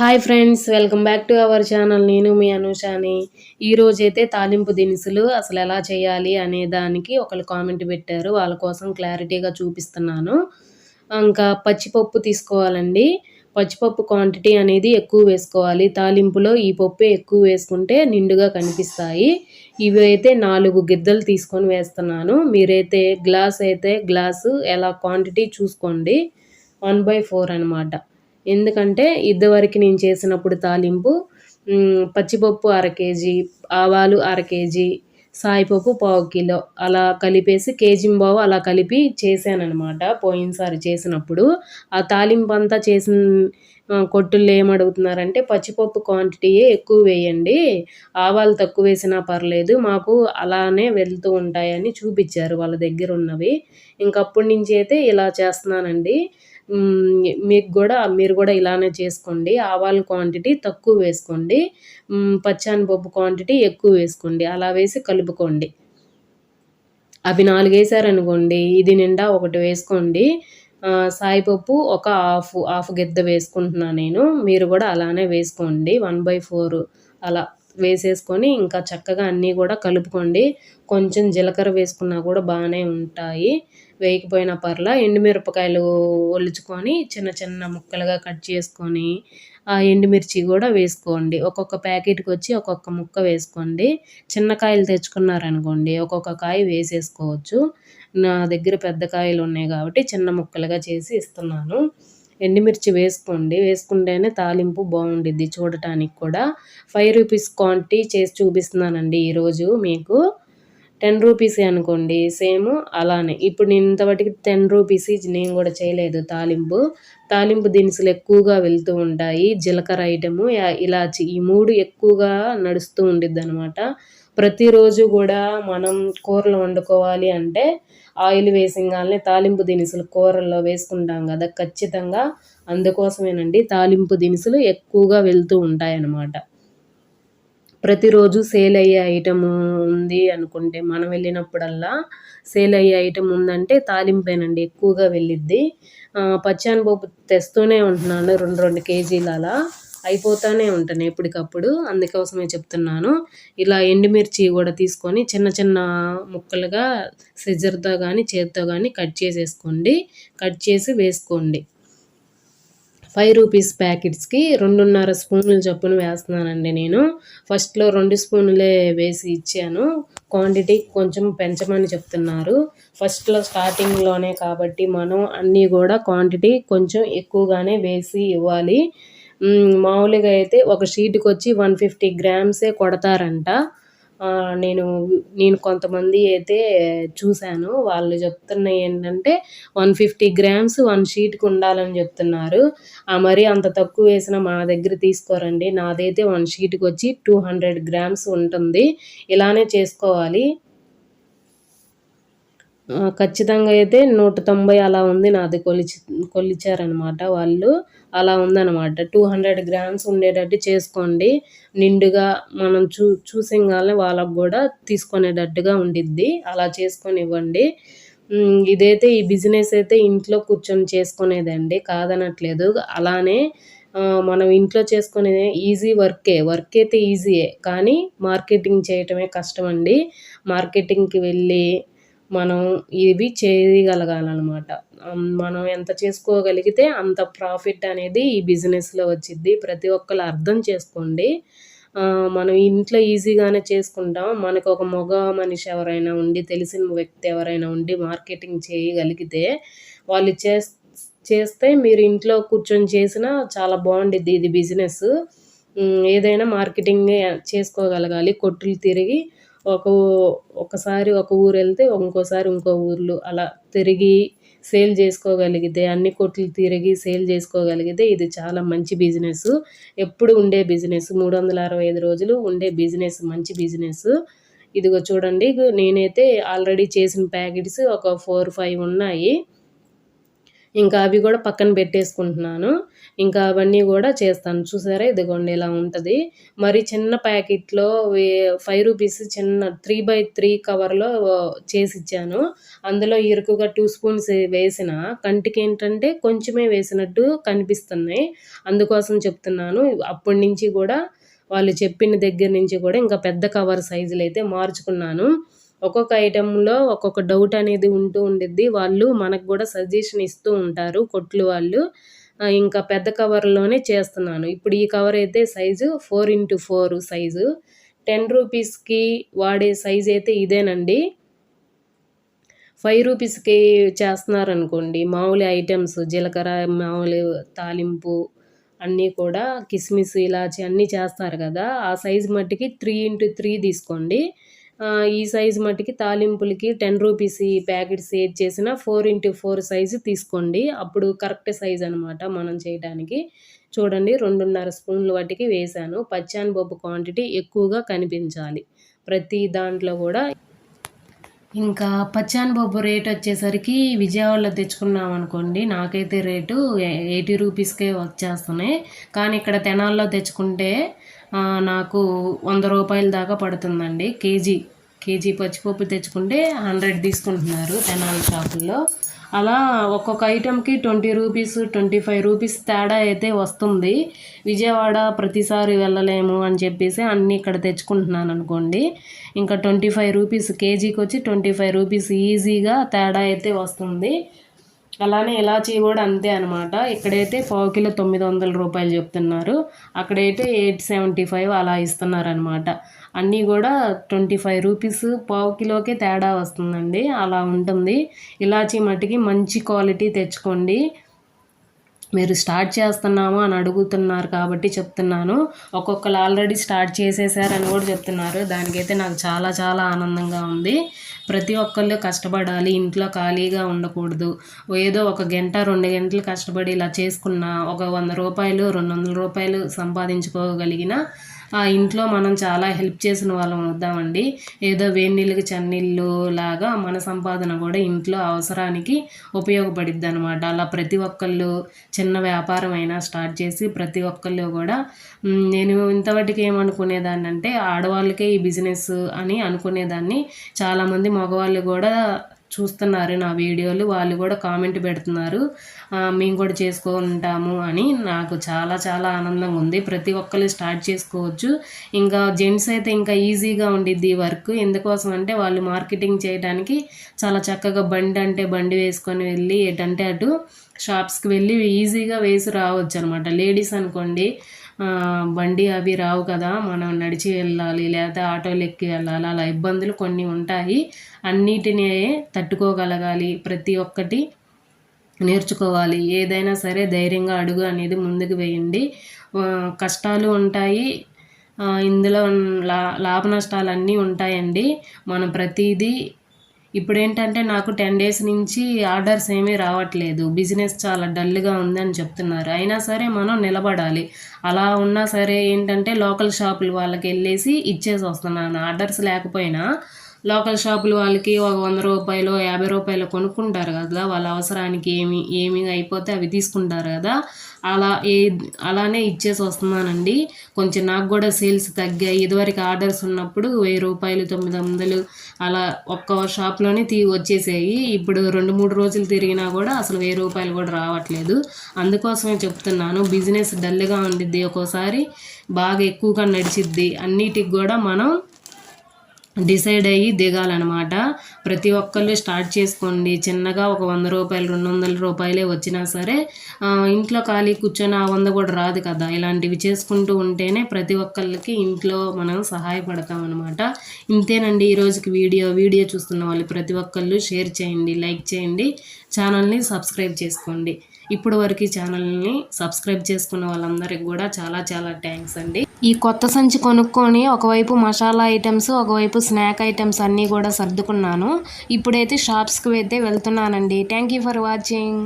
Hi friends welcome back to our channel. నేను మీ అనుషాని. ఈరోజైతే తాలింపు దినుసులు అసలు ఎలా చేయాలి అనే దానికి ఒకళ్ళు కామెంట్ పెట్టారు. వాళ్ళ కోసం క్లారిటీగా చూపిస్తున్నాను. ఇంకా పచ్చిపప్పు తీసుకోవాలండి. పచ్చిపప్పు క్వాంటిటీ అనేది ఎక్కువ వేసుకోవాలి. తాలింపులో ఈ పప్పు ఎక్కువ వేసుకుంటే నిండుగా కనిపిస్తాయి. ఇవి అయితే నాలుగు గిద్దలు తీసుకొని వేస్తున్నాను. మీరైతే గ్లాస్ అయితే గ్లాసు ఎలా క్వాంటిటీ చూసుకోండి. వన్ బై ఫోర్ అనమాట ఎందుకంటే ఇదివరకు నేను చేసినప్పుడు తాలింపు పచ్చిపప్పు అర కేజీ ఆవాలు అర కేజీ సాయిపప్పు పావు కిలో అలా కలిపేసి కేజీ బావు అలా కలిపి చేశానమాట పోయినసారి చేసినప్పుడు. ఆ తాలింపు అంతా చేసిన కొట్టుల్లో ఏమడుగుతున్నారంటే పచ్చిపప్పు క్వాంటిటీయే ఎక్కువ వేయండి ఆవాలు తక్కువ వేసినా పర్లేదు మాకు అలానే వెళ్తూ ఉంటాయని చూపించారు వాళ్ళ దగ్గర ఉన్నవి. ఇంకప్పటి నుంచి అయితే ఇలా చేస్తున్నానండి. మీకు కూడా మీరు కూడా ఇలానే చేసుకోండి. ఆవాల క్వాంటిటీ తక్కువ వేసుకోండి. పప్పు క్వాంటిటీ ఎక్కువ వేసుకోండి. అలా వేసి కలుపుకోండి. అవి నాలుగు వేసారనుకోండి ఇది నిండా ఒకటి వేసుకోండి. సాయిపప్పు ఒక హాఫ్ హాఫ్ గిద్ద వేసుకుంటున్నాను నేను. మీరు కూడా అలానే వేసుకోండి. వన్ బై ఫోర్ అలా వేసేసుకొని ఇంకా చక్కగా అన్నీ కూడా కలుపుకోండి. కొంచెం జీలకర్ర వేసుకున్నా కూడా బాగానే ఉంటాయి. వేయకపోయినా పర్లా ఎండుమిరపకాయలు ఒలుచుకొని చిన్న చిన్న ముక్కలుగా కట్ చేసుకొని ఆ ఎండుమిర్చి కూడా వేసుకోండి. ఒక్కొక్క ప్యాకెట్కి వచ్చి ఒక్కొక్క ముక్క వేసుకోండి. చిన్న కాయలు తెచ్చుకున్నారనుకోండి ఒక్కొక్క కాయ వేసేసుకోవచ్చు. నా దగ్గర పెద్ద కాయలు ఉన్నాయి కాబట్టి చిన్న ముక్కలుగా చేసి ఇస్తున్నాను. ఎండుమిర్చి వేసుకోండి. వేసుకుంటేనే తాలింపు బాగుండిద్ది చూడటానికి కూడా. ఫైవ్ రూపీస్ క్వాంటిటీ చేసి చూపిస్తున్నానండి ఈరోజు మీకు. టెన్ రూపీసే అనుకోండి సేమ్ అలానే. ఇప్పుడు నేను ఇంతవరకు టెన్ రూపీస్ నేను కూడా చేయలేదు తాలింపు. తాలింపు దినుసులు ఎక్కువగా వెళ్తూ ఉంటాయి. జీలకర్ర ఐటము ఇలాచి ఈ మూడు ఎక్కువగా నడుస్తూ ఉండిద్ది అనమాట ప్రతిరోజు కూడా మనం కూరలు వండుకోవాలి అంటే ఆయిల్ వేసింగానే తాలింపు దినుసులు కూరల్లో వేసుకుంటాం కదా ఖచ్చితంగా. అందుకోసమేనండి తాలింపు దినుసులు ఎక్కువగా వెళ్తూ ఉంటాయన్నమాట. ప్రతిరోజు సేల్ అయ్యే ఐటమ్ ఉంది అనుకుంటే మనం వెళ్ళినప్పుడల్లా సేల్ అయ్యే ఐటమ్ ఉందంటే తాలింపేనండి ఎక్కువగా వెళ్ళిద్ది. పచ్చానపప్పు తెస్తూనే ఉంటున్నాను రెండు రెండు కేజీలు అలా అయిపోతూనే ఉంటాను ఎప్పటికప్పుడు అందుకోసమే చెప్తున్నాను. ఇలా ఎండుమిర్చి కూడా తీసుకొని చిన్న చిన్న ముక్కలుగా సిజర్తో కానీ చేతితో కానీ కట్ చేసేసుకోండి. కట్ చేసి వేసుకోండి. ఫైవ్ రూపీస్ ప్యాకెట్స్కి రెండున్నర స్పూన్లు చొప్పున వేస్తున్నానండి నేను. ఫస్ట్లో రెండు స్పూన్లే వేసి ఇచ్చాను. క్వాంటిటీ కొంచెం పెంచమని చెప్తున్నారు. ఫస్ట్లో స్టార్టింగ్లోనే కాబట్టి మనం అన్నీ కూడా క్వాంటిటీ కొంచెం ఎక్కువగానే వేసి ఇవ్వాలి. మామూలుగా అయితే ఒక షీట్కి వచ్చి వన్ ఫిఫ్టీ గ్రామ్సే కొడతారంట. నేను నేను కొంతమంది అయితే చూశాను. వాళ్ళు చెప్తున్నాయి ఏంటంటే వన్ ఫిఫ్టీ గ్రామ్స్ వన్ షీట్కి ఉండాలని చెప్తున్నారు. మరి అంత తక్కువ వేసిన మా దగ్గర తీసుకోరండి. నాదైతే వన్ షీట్కి వచ్చి టూ హండ్రెడ్ గ్రామ్స్ ఉంటుంది. ఇలానే చేసుకోవాలి. ఖచ్చితంగా అయితే నూట తొంభై అలా ఉంది నాది కొలిచి కొలిచారనమాట వాళ్ళు. అలా ఉందన్నమాట టూ హండ్రెడ్ గ్రామ్స్ ఉండేటట్టు చేసుకోండి. నిండుగా మనం చూ చూసింగానే వాళ్ళకు కూడా తీసుకునేటట్టుగా ఉండిద్ది. అలా చేసుకొని ఇవ్వండి ఇదైతే ఈ బిజినెస్ అయితే ఇంట్లో కూర్చొని చేసుకునేదండి. కాదనట్లేదు. అలానే మనం ఇంట్లో చేసుకునే ఈజీ వర్కే. వర్క్ అయితే ఈజీయే. కానీ మార్కెటింగ్ చేయటమే కష్టం అండి మార్కెటింగ్కి వెళ్ళి మనం ఇవి చేయగలగాలన్నమాట. మనం ఎంత చేసుకోగలిగితే అంత ప్రాఫిట్ అనేది ఈ బిజినెస్లో వచ్చిద్ది. ప్రతి ఒక్కరు అర్థం చేసుకోండి. మనం ఇంట్లో ఈజీగానే చేసుకుంటాం. మనకు ఒక మగ మనిషి ఎవరైనా ఉండి తెలిసిన వ్యక్తి ఎవరైనా ఉండి మార్కెటింగ్ చేయగలిగితే వాళ్ళు చేస్తే మీరు ఇంట్లో కూర్చొని చేసినా చాలా బాగుండిద్ది ఇది బిజినెస్. ఏదైనా మార్కెటింగ్ చేసుకోగలగాలి. కొట్టులు తిరిగి ఒక ఒకసారి ఒక ఊరు వెళ్తే ఇంకోసారి ఇంకో ఊర్లు అలా తిరిగి సేల్ చేసుకోగలిగితే అన్ని కొట్లు తిరిగి సేల్ చేసుకోగలిగితే ఇది చాలా మంచి బిజినెస్. ఎప్పుడు ఉండే బిజినెస్ మూడు వందల అరవై ఐదు రోజులు ఉండే బిజినెస్ మంచి బిజినెస్. ఇదిగో చూడండి నేనైతే ఆల్రెడీ చేసిన ప్యాకెట్స్ ఒక ఫోర్ ఫైవ్ ఉన్నాయి. ఇంకా అవి కూడా పక్కన పెట్టేసుకుంటున్నాను. ఇంకా అవన్నీ కూడా చేస్తాను. చూసారా? ఇదిగోండి ఇలా ఉంటుంది. మరి చిన్న ప్యాకెట్లో ఫైవ్ రూపీస్ చిన్న త్రీ బై త్రీ కవర్లో చేసి ఇచ్చాను. అందులో ఇరుకుగా టూ స్పూన్స్ వేసిన. కంటికి ఏంటంటే కొంచెమే వేసినట్టు కనిపిస్తున్నాయి. అందుకోసం చెప్తున్నాను. అప్పటి నుంచి కూడా వాళ్ళు చెప్పిన దగ్గర నుంచి కూడా ఇంకా పెద్ద కవర్ సైజులు అయితే మార్చుకున్నాను. ఒక్కొక్క ఐటెంలో ఒక్కొక్క డౌట్ అనేది ఉంటూ ఉండిద్ది. వాళ్ళు మనకు కూడా సజెషన్ ఇస్తూ ఉంటారు కొట్లు వాళ్ళు. ఇంకా పెద్ద కవర్లోనే చేస్తున్నాను. ఇప్పుడు ఈ కవర్ అయితే size four into four size. Ten రూపీస్కి వాడే సైజ్ అయితే ఇదేనండి. ఫైవ్ రూపీస్కి చేస్తున్నారనుకోండి మామూలు ఐటమ్స్ జీలకర్ర మామూలు తాలింపు అన్నీ కూడా కిస్మిస్ ఇలాచి అన్నీ చేస్తారు కదా. ఆ సైజ్ మట్టికి త్రీ ఇంటూ త్రీ తీసుకోండి. ఈ సైజు మట్టికి తాలింపులకి టెన్ రూపీస్ ఈ ప్యాకెట్స్ ఏది చేసినా ఫోర్ ఇంటూ ఫోర్ సైజు తీసుకోండి. అప్పుడు కరెక్ట్ సైజ్ అనమాట మనం చేయడానికి. చూడండి రెండున్నర స్పూన్లు వాటికి వేసాను పచ్చాని బొబ్బు క్వాంటిటీ ఎక్కువగా కనిపించాలి. ప్రతి దాంట్లో కూడా ఇంకా పచ్చాని బొబ్బు రేట్ వచ్చేసరికి విజయవాడలో తెచ్చుకున్నాం అనుకోండి నాకైతే రేటు ఎయిటీ రూపీస్కే వచ్చేస్తున్నాయి. కానీ ఇక్కడ తెనాల్లో తెచ్చుకుంటే నాకు వంద రూపాయల దాకా పడుతుందండి. కేజీ కేజీ పచ్చిపప్పు తెచ్చుకుంటే హండ్రెడ్ తీసుకుంటున్నారు తెనాలి షాపుల్లో. అలా ఒక్కొక్క ఐటెంకి twenty rupees twenty five rupees తేడా అయితే వస్తుంది. విజయవాడ ప్రతిసారి వెళ్ళలేము అని చెప్పేసి అన్నీ ఇక్కడ తెచ్చుకుంటున్నాను అనుకోండి. ఇంకా ట్వంటీ ఫైవ్ రూపీస్ కేజీకి వచ్చి ట్వంటీ ఫైవ్ రూపీస్ ఈజీగా తేడా అయితే వస్తుంది. అలానే ఇలాచీ కూడా అంతే అనమాట ఇక్కడైతే పావు కిలో తొమ్మిది వందల రూపాయలు చెప్తున్నారు. అక్కడైతే ఎయిట్ సెవెంటీ ఫైవ్ అలా ఇస్తున్నారనమాట అన్నీ కూడా ట్వంటీ ఫైవ్ రూపీస్ పావు కిలోకే తేడా వస్తుందండి. అలా ఉంటుంది. ఇలాచీ మట్టికి మంచి క్వాలిటీ తెచ్చుకోండి. మీరు స్టార్ట్ చేస్తున్నాము అని అడుగుతున్నారు కాబట్టి చెప్తున్నాను. ఒక్కొక్కరు ఆల్రెడీ స్టార్ట్ చేసేసారని కూడా చెప్తున్నారు. దానికైతే నాకు చాలా చాలా ఆనందంగా ఉంది. ప్రతి ఒక్కళ్ళు కష్టపడాలి ఇంట్లో ఖాళీగా ఉండకూడదు. ఏదో ఒక గంట రెండు గంటలు కష్టపడి ఇలా చేసుకున్న ఒక వంద రూపాయలు రెండు వందల రూపాయలు సంపాదించుకోగలిగిన ఆ ఇంట్లో మనం చాలా హెల్ప్ చేసిన వాళ్ళం వద్దామండి ఏదో వేడినీళ్ళకి చన్నీళ్ళు లాగా మన సంపాదన కూడా ఇంట్లో అవసరానికి ఉపయోగపడిద్ది అనమాట అలా ప్రతి ఒక్కళ్ళు చిన్న వ్యాపారం అయినా స్టార్ట్ చేసి ప్రతి ఒక్కళ్ళు కూడా నేను ఇంతవరకు ఏమనుకునేదాన్ని అంటే ఆడవాళ్ళకే ఈ బిజినెస్ అని అనుకునేదాన్ని. చాలామంది మగవాళ్ళు కూడా చూస్తున్నారు నా వీడియోలు వాళ్ళు కూడా కామెంట్ పెడుతున్నారు. మేము కూడా చేసుకుంటాము అని నాకు చాలా చాలా ఆనందంగా ఉంది. ప్రతి ఒక్కరు స్టార్ట్ చేసుకోవచ్చు. ఇంకా జెంట్స్ అయితే ఇంకా ఈజీగా ఉండిద్ది వర్క్. ఎందుకోసం అంటే వాళ్ళు మార్కెటింగ్ చేయడానికి చాలా చక్కగా బండి అంటే బండి వేసుకొని వెళ్ళి ఎటంటే అటు షాప్స్కి వెళ్ళి ఈజీగా వేసి రావచ్చు అనమాట లేడీస్ అనుకోండి బండి అవి రావు కదా మనం నడిచి వెళ్ళాలి లేదా ఆటోలు ఎక్కి వెళ్ళాలి అలా ఇబ్బందులు కొన్ని ఉంటాయి. అన్నిటినీ తట్టుకోగలగాలి ప్రతి ఒక్కటి నేర్చుకోవాలి. ఏదైనా సరే ధైర్యంగా అడుగు అనేది ముందుకు వేయండి. కష్టాలు ఉంటాయి. ఇందులో లా లాభ నష్టాలు అన్నీ ఉంటాయండి. మనం ప్రతిదీ ఇప్పుడు ఏంటంటే నాకు టెన్ డేస్ నుంచి ఆర్డర్స్ ఏమీ రావట్లేదు. బిజినెస్ చాలా డల్గా ఉందని చెప్తున్నారు. అయినా సరే మనం నిలబడాలి. అలా ఉన్నా సరే ఏంటంటే లోకల్ షాపులు వాళ్ళకి వెళ్ళేసి ఇచ్చేసి వస్తున్నాను. ఆర్డర్స్ లేకపోయినా లోకల్ షాపులు వాళ్ళకి ఒక వంద రూపాయలు యాభై రూపాయలు కొనుక్కుంటారు కదా. వాళ్ళ అవసరానికి ఏమి ఏమి అయిపోతే అవి తీసుకుంటారు కదా. అలా ఏ అలానే ఇచ్చేసి వస్తున్నానండి. కొంచెం నాకు కూడా సేల్స్ తగ్గాయి. ఇదివరకు ఆర్డర్స్ ఉన్నప్పుడు వెయ్యి రూపాయలు తొమ్మిది వందలు అలా ఒక్క షాప్లోనే తీ వచ్చేసాయి. ఇప్పుడు రెండు మూడు రోజులు తిరిగినా కూడా అసలు వెయ్యి రూపాయలు కూడా రావట్లేదు. అందుకోసమే చెప్తున్నాను బిజినెస్ డల్గా ఉండిద్ది. ఒక్కోసారి బాగా ఎక్కువగా నడిచిద్ది. అన్నిటికి కూడా మనం డిసైడ్ అయ్యి దిగాలన్నమాట. ప్రతి ఒక్కళ్ళు స్టార్ట్ చేసుకోండి. చిన్నగా ఒక వంద రూపాయలు రెండు వందల రూపాయలే వచ్చినా సరే ఇంట్లో ఖాళీ కూర్చొని ఆ వంద కూడా రాదు కదా. ఇలాంటివి చేసుకుంటూ ఉంటేనే ప్రతి ఒక్కళ్ళకి ఇంట్లో మనం సహాయపడతాం అనమాట ఇంతేనండి ఈరోజుకి వీడియో. వీడియో చూస్తున్న వాళ్ళు ప్రతి ఒక్కళ్ళు షేర్ చేయండి లైక్ చేయండి ఛానల్ని సబ్స్క్రైబ్ చేసుకోండి. ఇప్పుడు వరకు ఛానల్ని సబ్స్క్రైబ్ చేసుకున్న వాళ్ళందరికీ కూడా చాలా చాలా థ్యాంక్స్ అండి. ఈ కొత్త సంచి కొనుక్కొని ఒకవైపు మసాలా ఐటమ్స్ ఒకవైపు స్నాక్ ఐటమ్స్ అన్నీ కూడా సర్దుకున్నాను. ఇప్పుడైతే షాప్స్కి అయితే వెళ్తున్నానండి. Thank you for watching.